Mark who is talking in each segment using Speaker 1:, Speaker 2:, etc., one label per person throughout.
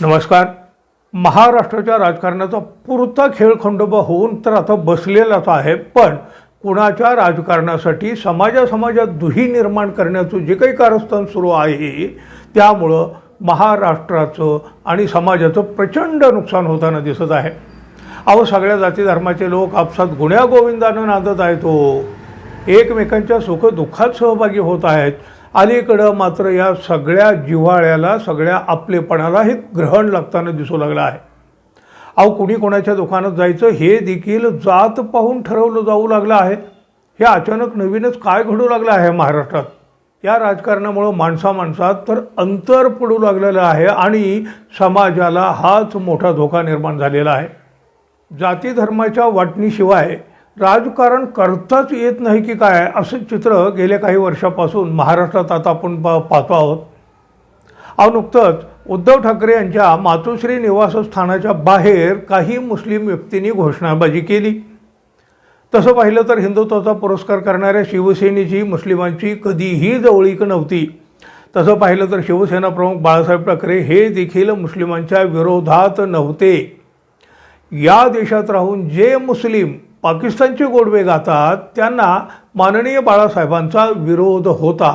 Speaker 1: नमस्कार. महाराष्ट्राच्या राजकारणाचा पुरता खेळ खंडोबा होऊन तर आता बसलेलाच आहे पण कुणाच्या राजकारणासाठी समाजा समाजात दुही निर्माण करण्याचं जे काही कारस्थान सुरू आहे त्यामुळं महाराष्ट्राचं आणि समाजाचं प्रचंड नुकसान होताना दिसत आहे. अहो सगळ्या जाती धर्माचे लोक आपसात गुण्या गोविंदानं नांदत आहेत हो. एकमेकांच्या सुखदुःखात सहभागी होत आहेत. अलीकडं मात्र या सगळ्या जिव्हाळ्याला सगळ्या आपलेपणाला हे ग्रहण लागताना दिसू लागलं आहे. अहो कुणी कोणाच्या दुकानात जायचं हे देखील जात पाहून ठरवलं जाऊ लागलं आहे. हे अचानक नवीनच काय घडू लागलं आहे महाराष्ट्रात? या राजकारणामुळं माणसा माणसात तर अंतर पडू लागलेलं आहे आणि समाजाला हाच मोठा धोका निर्माण झालेला आहे. जाती धर्माच्या वाटणीशिवाय राजकारण करताच येत नाही की काय असं चित्र गेल्या काही वर्षापासून महाराष्ट्रात आता आपण पा पाहतो आहोत. अहो नुकतंच उद्धव ठाकरे यांच्या मातोश्री निवासस्थानाच्या बाहेर काही मुस्लिम व्यक्तींनी घोषणाबाजी केली. तसं पाहिलं तर हिंदुत्वाचा पुरस्कार करणाऱ्या शिवसेनेची मुस्लिमांची कधीही जवळीक नव्हती. तसं पाहिलं तर शिवसेना प्रमुख बाळासाहेब ठाकरे हे देखील मुस्लिमांच्या विरोधात नव्हते. या देशात राहून जे मुस्लिम पाकिस्तानचे गोडवे गातात त्यांना माननीय बाळासाहेबांचा विरोध होता.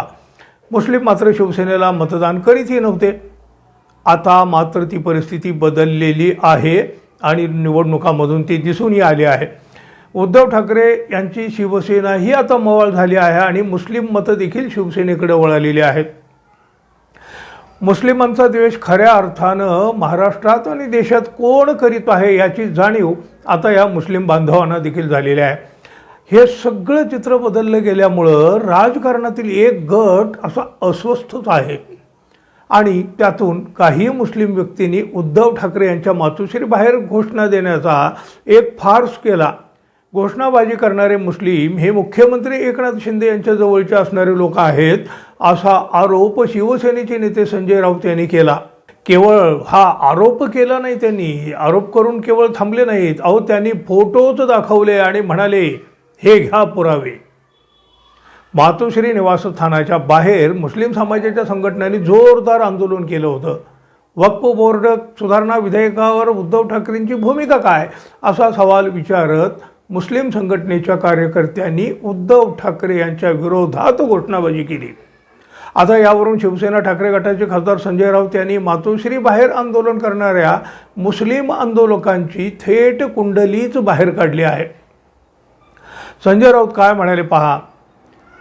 Speaker 1: मुस्लिम मात्र शिवसेनेला मतदान करीतही नव्हते. आता मात्र ती परिस्थिती बदललेली आहे आणि निवडणुकामधून ती दिसूनही आली आहे. उद्धव ठाकरे यांची शिवसेना ही आता मवाळ झाली आहे आणि मुस्लिम मतं देखील शिवसेनेकडे वळालेली आहेत. मुस्लिमांचा द्वेष खऱ्या अर्थानं महाराष्ट्रात आणि देशात कोण करीत आहे याची जाणीव आता या मुस्लिम बांधवांना देखील झालेली आहे. हे सगळं चित्र बदललं गेल्यामुळं राजकारणातील एक गट असा अस्वस्थच आहे. आणि त्यातून काही मुस्लिम व्यक्तींनी उद्धव ठाकरे यांच्या मातोश्री बाहेर घोषणा देण्याचा एक फार्स केला. घोषणाबाजी करणारे मुस्लिम हे मुख्यमंत्री एकनाथ शिंदे यांच्या जवळचे असणारे लोक आहेत. असा आरोप शिवसेनेचे नेते संजय राऊत यांनी केला. केवळ हा आरोप केला नाही त्यांनी आरोप करून केवळ थांबले नाहीत. अहो त्यांनी फोटोच दाखवले आणि म्हणाले हे घ्या पुरावे. मातोश्री निवासस्थानाच्या बाहेर मुस्लिम समाजाच्या संघटनांनी जोरदार आंदोलन केलं होतं. वक्फ बोर्ड सुधारणा विधेयकावर उद्धव ठाकरेंची भूमिका काय असा सवाल विचारत मुस्लिम संघटनेच्या कार्यकर्त्यांनी उद्धव ठाकरे यांच्या विरोधात घोषणाबाजी केली. आता यावरून शिवसेना ठाकरे गटाचे खासदार संजय राऊत यांनी मातोश्री बाहेर आंदोलन करणाऱ्या मुस्लिम आंदोलकांची थेट कुंडलीच बाहेर काढली आहे. संजय राऊत काय म्हणाले पहा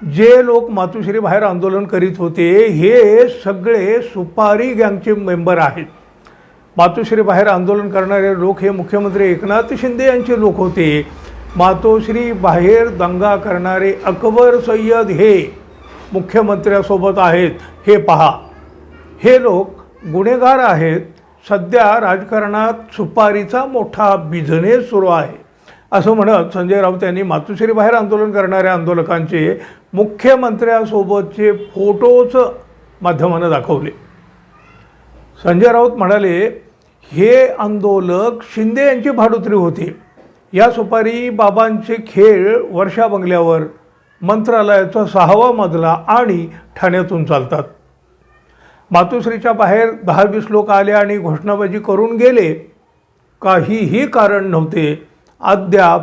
Speaker 1: जे लोक मातोश्री बाहेर आंदोलन करीत होते हे सगळे सुपारी गँगचे मेंबर आहेत. मातोश्री बाहेर आंदोलन करणारे लोक हे मुख्यमंत्री एकनाथ शिंदे यांचे लोक होते. मातोश्री बाहेर दंगा करणारे अकबर सय्यद हे मुख्यमंत्र्यासोबत आहेत हे पहा. हे लोक गुन्हेगार आहेत. सध्या राजकारणात सुपारीचा मोठा बिझनेस सुरू आहे. असं म्हणत संजय राऊत यांनी मातोश्री बाहेर आंदोलन करणाऱ्या आंदोलकांचे मुख्यमंत्र्यासोबतचे फोटोच माध्यमानं दाखवले. संजय राऊत म्हणाले हे आंदोलक शिंदे यांची भाडुत्री होते. या सुपारी बाबांचे खेळ वर्षा बंगल्यावर मंत्रालयाचा सहावा मजला आणि ठाण्यातून चालतात. मातोश्रीच्या बाहेर दहा वीस लोक आले आणि घोषणाबाजी करून गेले. काहीही कारण नव्हते. अद्याप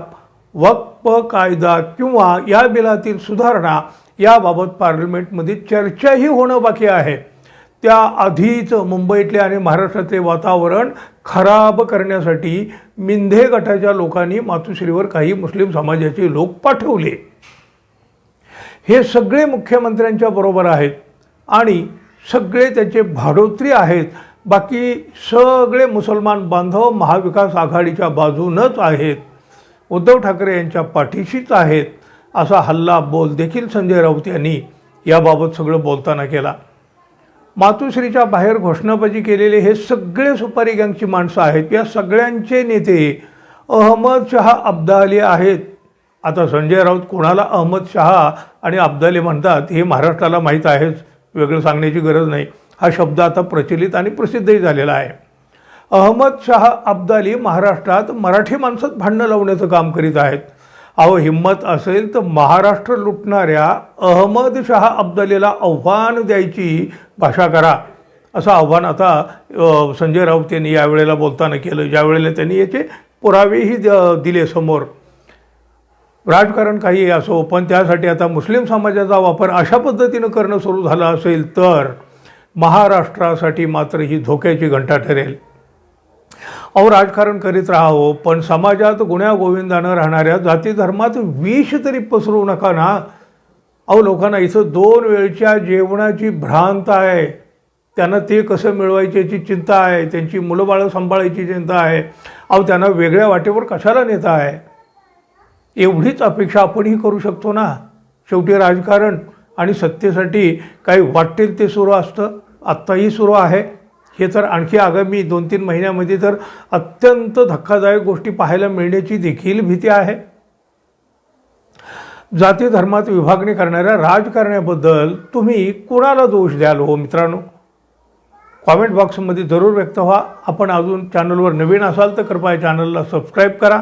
Speaker 1: वक्फ कायदा किंवा या बिलातील सुधारणा याबाबत पार्लमेंटमध्ये चर्चाही होणं बाकी आहे. त्याआधीच मुंबईतले आणि महाराष्ट्रातले वातावरण खराब करण्यासाठी मिंधे गटाच्या लोकांनी मातोश्रीवर काही मुस्लिम समाजाचे लोक पाठवले. हे सगळे मुख्यमंत्र्यांच्या बरोबर आहेत आणि सगळे त्याचे भाडोत्री आहेत. बाकी सगळे मुसलमान बांधव महाविकास आघाडीच्या बाजूनच आहेत. उद्धव ठाकरे यांच्या पाठीशीच आहेत. असा हल्ला बोल देखील संजय राऊत यांनी याबाबत सगळं बोलताना केला. मातुश्रीच्या बाहेर घोषणाबाजी केलेले हे सगळे सुपारी गँगची माणसं आहेत. या सगळ्यांचे नेते अहमद शहा अब्दाली आहेत. आता संजय राऊत कोणाला अहमद शहा आणि अब्दाली म्हणतात हे महाराष्ट्राला माहीत आहेच. वेगळं सांगण्याची गरज नाही. हा शब्द आता प्रचलित आणि प्रसिद्धही झालेला आहे. अहमद शहा अब्दाली महाराष्ट्रात मराठी माणसात भांडणं लावण्याचं काम करीत आहेत. अहो हिंमत असेल तर महाराष्ट्र लुटणाऱ्या अहमद शहा अब्दालीला आव्हान द्यायची भाषा करा. असं आव्हान आता संजय राऊत यांनी यावेळेला बोलताना केलं. ज्यावेळेला त्यांनी याचे पुरावेही द- दिले समोर. राजकारण काही असो पण त्यासाठी आता मुस्लिम समाजाचा वापर अशा पद्धतीनं करणं सुरू झालं असेल तर महाराष्ट्रासाठी मात्र ही धोक्याची घंटा ठरेल. अहो राजकारण करीत राहावं हो, पण समाजात गुण्यागोविंदानं राहणाऱ्या जाती धर्मात विष तरी पसरू नका ना. अहो लोकांना इथं दोन वेळच्या जेवणाची भ्रांत आहे. त्यांना ते कसं मिळवायची याची चिंता आहे. त्यांची मुलं बाळं सांभाळायची चिंता आहे. अहो त्यांना वेगळ्या वाटेवर कशाला नेता आहे? एवढीच अपेक्षा आपणही करू शकतो ना? शेवटी राजकारण आणि सत्तेसाठी काही वाटेल ते सुरू असतं. आत्ताही सुरू आहे. हे तर आणखी आगामी दोन तीन महिन्यामध्ये तर अत्यंत धक्कादायक गोष्टी पाहायला मिळण्याची देखील भीती आहे. जाती धर्मात विभागणी करणाऱ्या राजकारण्याबद्दल तुम्ही कुणाला दोष द्याल हो मित्रांनो? कॉमेंट बॉक्समध्ये जरूर व्यक्त व्हा. आपण अजून चॅनलवर नवीन असाल तर कृपया चॅनलला सबस्क्राईब करा.